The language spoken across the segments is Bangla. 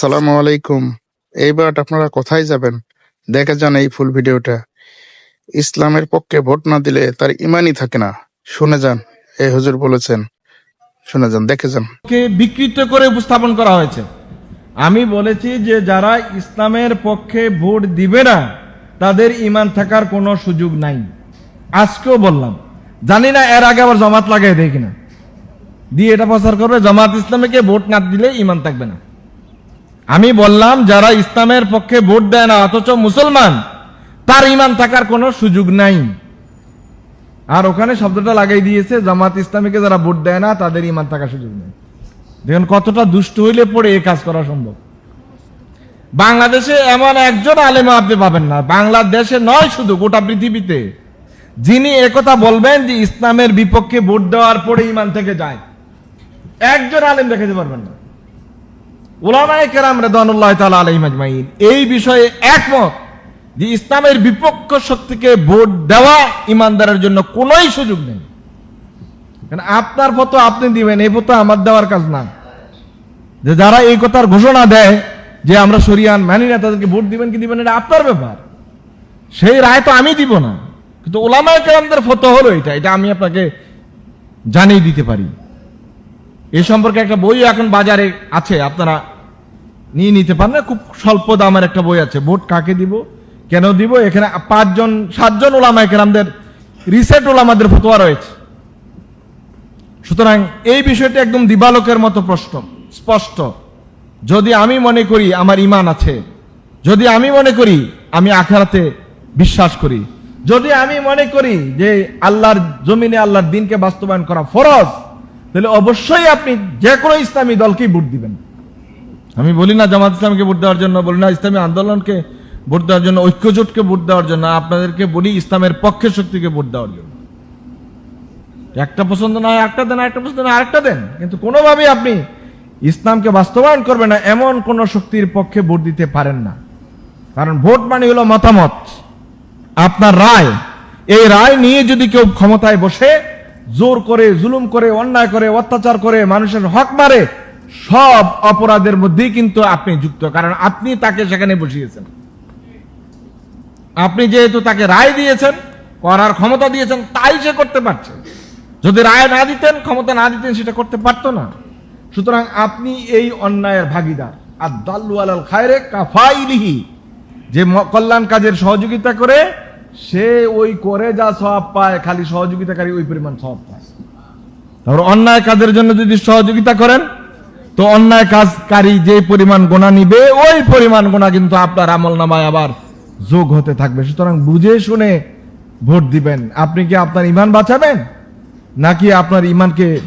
আসসালামু আলাইকুম। এইবার আপনারা কোথায় যাবেন? দেখে যান এই ফুল ভিডিওটা। ইসলামের পক্ষে ভোট না দিলে তার ইমানই থাকে না। শুনে যান এই হুজুর বলেছেন। শুনে যান, দেখে যান। বিকৃত করে উপস্থাপন করা হয়েছে? আমি বলেছি যে যারা ইসলামের পক্ষে ভোট দিবে না, তাদের ইমান থাকার কোনো সুযোগ নাই। আজকেও বললাম, জানি না এর আগে আবার জমাত লাগাই দেয় কিনা। দিয়ে এটা প্রচার করবে, জামাত ইসলামীকে ভোট না দিলে ইমান থাকবে না। আমি বললাম, যারা ইসলামের পক্ষে ভোট দেয় না, অথচ মুসলমান, তার ইমান থাকার কোনো সুযোগ নাই। আর ওখানে শব্দটা লাগাই দিয়েছে, জামাত ইসলামীকে যারা ভোট দেয় না, তাদের ইমান থাকার সুযোগ নেই। দেখুন কতটা দুষ্ট হইলে পড়ে এই কাজ করা সম্ভব। বাংলাদেশে এমন একজন আলেম আপনি পাবেন না। বাংলাদেশে নয় শুধু, গোটা পৃথিবীতে। যিনি একথা বলবেন যে ইসলামের বিপক্ষে ভোট দেওয়ার পরে ইমান থেকে যায়। একজন আলেম দেখাতে পারবেন না। ওলামায়ে কেরাম রেদানুল্লাহ তাআলা আলাইহিম আজমাইন। এই বিষয়ে একমত যে ইসলামের বিপক্ষ শক্তিকে ভোট দেওয়া ইমানদারের জন্য কোনোই সুযোগ নেই। কারণ আপনার ফটো আপনি দিবেন, এই ফটো আমার দেওয়ার কাজ না। যে যারা এই কথার ঘোষণা দেয় যে আমরা সরিয়ান মানি না, তাদেরকে ভোট দিবেন কি দিবেন, এটা আপনার ব্যাপার। সেই রায় তো আমি দিব না। কিন্তু ওলামায়ে কেরামদের ফটো হলো এটা এটা আমি আপনাকে জানিয়ে দিতে পারি। এ সম্পর্কে একটা বই এখন বাজারে আছে, আপনারা নিয়ে নিতে পারেন খুব স্বল্প দামের একটা বই আছে। ভোট কাকে দিব, কেন দিব? এখানে পাঁচজন, সাতজন ওলামা কেরামদের রিসেট ওলামাদের ফতোয়া রয়েছে। সুতরাং এই বিষয়টি একদম দিবালোকের মতো প্রশ্ন, স্পষ্ট। যদি আমি মনে করি আমার ইমান আছে, যদি আমি মনে করি আমি আখারাতে বিশ্বাস করি, যদি আমি মনে করি যে আল্লাহর জমিনে আল্লাহর দিনকে বাস্তবায়ন করা ফরজ, তাহলে অবশ্যই আপনি যে কোনো ইসলামী দলকেই ভোট দিবেন। আমি বলি না জামাত ইসলামকে ভোট দেওয়ার জন্য, বলি না ইসলামী আন্দোলনকে ভোট দেওয়ার জন্য, ঐক্যজোটকে ভোট দেওয়ার জন্য, আপনাদেরকে বলি ইসলামের পক্ষে শক্তিকে ভোট দেওয়ার জন্য। একটা পছন্দ না হয় একটা দেন একটা পছন্দ না আরেকটা দেন। কিন্তু কোনোভাবেই আপনি ইসলামকে বাস্তবায়ন করবে না, এমন কোন শক্তির পক্ষে ভোট দিতে পারেন না। কারণ ভোট মানে হলো মতামত। আপনার রায়, এই রায় নিয়ে যদি কেউ ক্ষমতায় বসে, জোর করে, জুলুম করে, অন্যায় করে, অত্যাচার করে, মানুষের হক মারে সব অপরাধের মধ্যেই কিন্তু আপনি যুক্ত, কারণ আপনি তাকে সেখানে বসিয়েছেন। আপনি যেহেতু তাকে রায় দিয়েছেন, করার ক্ষমতা দিয়েছেন, তাই সে করতে পারছে। যদি রায় না দিতেন, ক্ষমতা না দিতেন, সেটা করতে পারতো না। সুতরাং আপনি এই অন্যায়ের ভাগিদার। আর দাল্লু আলাল খায়রে কাফাইলিহি, যে কল্যাণ কাজের সহযোগিতা করে, সে ওই করে যা সব পায়, খালি সহযোগিতাকারী ওই পরিমাণ সব পায়। তারপর অন্যায় কাজের জন্য যদি সহযোগিতা করেন তো অন্যায় কাজকারী যে পরিমাণ গোনা নিবে, ওই পরিমাণ গোনা কিন্তু আপনার আমল নামায় আবার যোগ হতে থাকবে। সুতরাং বুঝে শুনে ভোট দিবেন। আপনি কি আপনার ইমান বাঁচাবেন? নাকি আপনার ইমানকে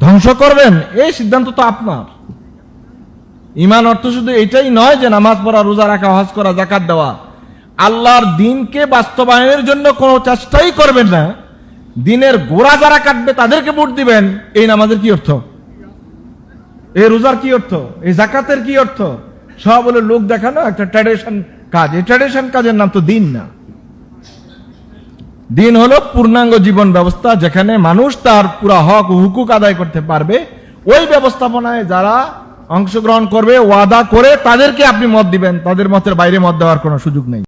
ধ্বংস করবেন? এই সিদ্ধান্ত তো আপনার। ইমান অর্থ শুধু এটাই নয় যে নামাজ পড়া, রোজা রাখা, হজ করা জাকাত দেওয়া। আল্লাহর দিনকে বাস্তবায়নের জন্য কোনো চেষ্টাই করবেন না। দিনের গোড়া যারা কাটবে তাদেরকে ভোট দিবেন। এই নামাজের কি অর্থ? এই রোজার কি অর্থ? এই জাকাতের কি অর্থ? সব হলো লোক দেখানো, একটা ট্র্যাডিশন কাজ। এই ট্র্যাডিশন কাজের নাম তো দিন না। দিন হলো পূর্ণাঙ্গ জীবন ব্যবস্থা, যেখানে মানুষ তার পুরা হক হুকুক আদায় করতে পারবে। ওই ব্যবস্থাপনায় যারা অংশগ্রহণ করবে, ওয়াদা করে তাদেরকে আপনি মত দিবেন। তাদের মতের বাইরে মত দেওয়ার কোনো সুযোগ নেই।